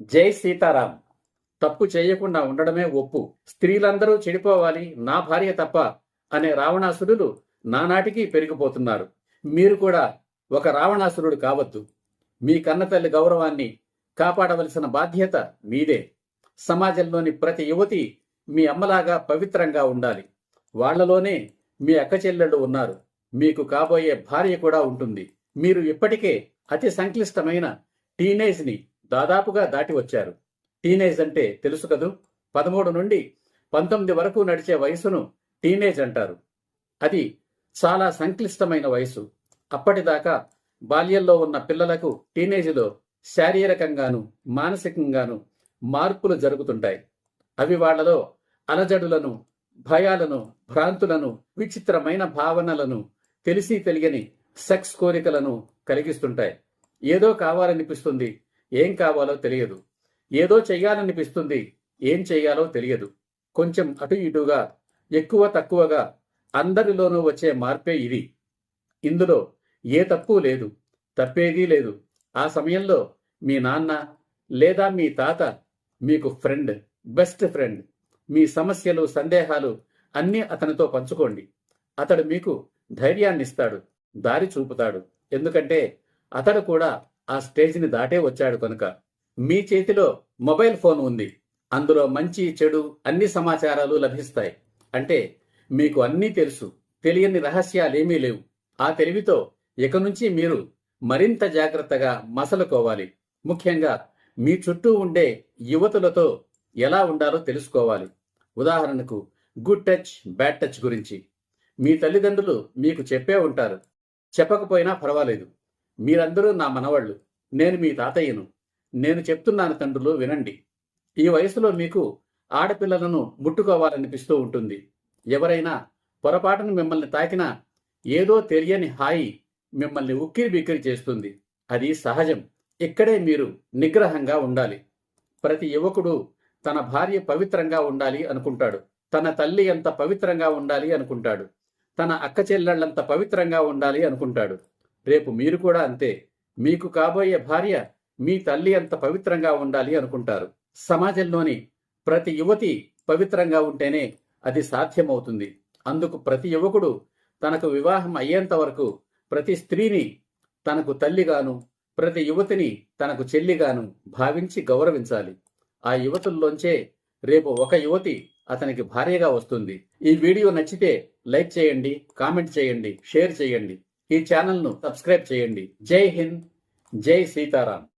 జై సీతారాం. తప్పు చేయకుండా ఉండడమే ఒప్పు. స్త్రీలందరూ చెడిపోవాలి నా భార్య తప్ప అనే రావణాసురులు నానాటికి పెరిగిపోతున్నారు. మీరు కూడా ఒక రావణాసురుడు కావద్దు. మీ కన్నతల్లి గౌరవాన్ని కాపాడవలసిన బాధ్యత మీదే. సమాజంలోని ప్రతి యువతి మీ అమ్మలాగా పవిత్రంగా ఉండాలి. వాళ్ళలోనే మీ అక్క చెల్లెళ్ళు ఉన్నారు. మీకు కాబోయే భార్య కూడా ఉంటుంది. మీరు ఇప్పటికే అతి సంక్లిష్టమైన టీనేజ్ని దాదాపుగా దాటి వచ్చారు. టీనేజ్ అంటే తెలుసు కదూ? పదమూడు నుండి పంతొమ్మిది వరకు నడిచే వయసును టీనేజ్ అంటారు. అది చాలా సంక్లిష్టమైన వయసు. అప్పటిదాకా బాల్యంలో ఉన్న పిల్లలకు టీనేజ్లో శారీరకంగాను మానసికంగాను మార్పులు జరుగుతుంటాయి. అవి వాళ్ళలో అలజడులను భయాలను భ్రాంతులను విచిత్రమైన భావనలను తెలిసి తెలియని సెక్స్ కోరికలను కలిగిస్తుంటాయి. ఏదో కావాలనిపిస్తుంది. ఏం కావాలో తెలియదు. ఏదో చేయాలనిపిస్తుంది ఏం చేయాలో తెలియదు. కొంచెం అటు ఇటుగా ఎక్కువ తక్కువగా అందరిలోనూ వచ్చే మార్పే ఇది. ఇందులో ఏ తప్పు లేదు. తప్పేదీ లేదు. ఆ సమయంలో మీ నాన్న లేదా మీ తాత మీకు ఫ్రెండ్ బెస్ట్ ఫ్రెండ్. మీ సమస్యలు సందేహాలు అన్నీ అతనితో పంచుకోండి. అతడు మీకు ధైర్యాన్నిస్తాడు దారి చూపుతాడు. ఎందుకంటే అతడు కూడా ఆ స్టేజ్ని దాటే వచ్చాడు కనుక. మీ చేతిలో మొబైల్ ఫోన్ ఉంది. అందులో మంచి చెడు అన్ని సమాచారాలు లభిస్తాయి. అంటే మీకు అన్నీ తెలుసు. తెలియని రహస్యాలేమీ లేవు. ఆ తెలివితో ఇక నుంచి మీరు మరింత జాగ్రత్తగా మసలుకోవాలి. ముఖ్యంగా మీ చుట్టూ ఉండే యువతులతో ఎలా ఉండాలో తెలుసుకోవాలి. ఉదాహరణకు గుడ్ టచ్ బ్యాడ్ టచ్ గురించి. మీ తల్లిదండ్రులు మీకు చెప్పే ఉంటారు. చెప్పకపోయినా పర్వాలేదు. మీరందరూ నా మనవాళ్ళు. నేను మీ తాతయ్యను. నేను చెప్తున్నాను తండ్రులు వినండి. ఈ వయసులో మీకు ఆడపిల్లలను ముట్టుకోవాలనిపిస్తూ ఉంటుంది. ఎవరైనా పొరపాటును మిమ్మల్ని తాకినా ఏదో తెలియని హాయి మిమ్మల్ని ఉక్కిరి బిక్కిరి చేస్తుంది. అది సహజం. ఇక్కడే మీరు నిగ్రహంగా ఉండాలి. ప్రతి యువకుడు తన భార్య పవిత్రంగా ఉండాలి అనుకుంటాడు. తన తల్లి ఎంత పవిత్రంగా ఉండాలి అనుకుంటాడు. తన అక్క చెల్లెళ్ళంత పవిత్రంగా ఉండాలి అనుకుంటాడు. రేపు మీరు కూడా అంతే. మీకు కాబోయే భార్య మీ తల్లి అంత పవిత్రంగా ఉండాలి అనుకుంటారు. సమాజంలోని ప్రతి యువతి పవిత్రంగా ఉంటేనే అది సాధ్యమవుతుంది. అందుకు ప్రతి యువకుడు తనకు వివాహం అయ్యేంత వరకు ప్రతి స్త్రీని తనకు తల్లిగాను ప్రతి యువతిని తనకు చెల్లిగాను భావించి గౌరవించాలి. ఆ యువతుల్లోంచే రేపు ఒక యువతి అతనికి భార్యగా వస్తుంది. ఈ వీడియో నచ్చితే లైక్ చేయండి కామెంట్ చేయండి షేర్ చేయండి. ఈ ఛానల్ను సబ్స్క్రైబ్ చేయండి. జై హింద్ జై సీతారాం.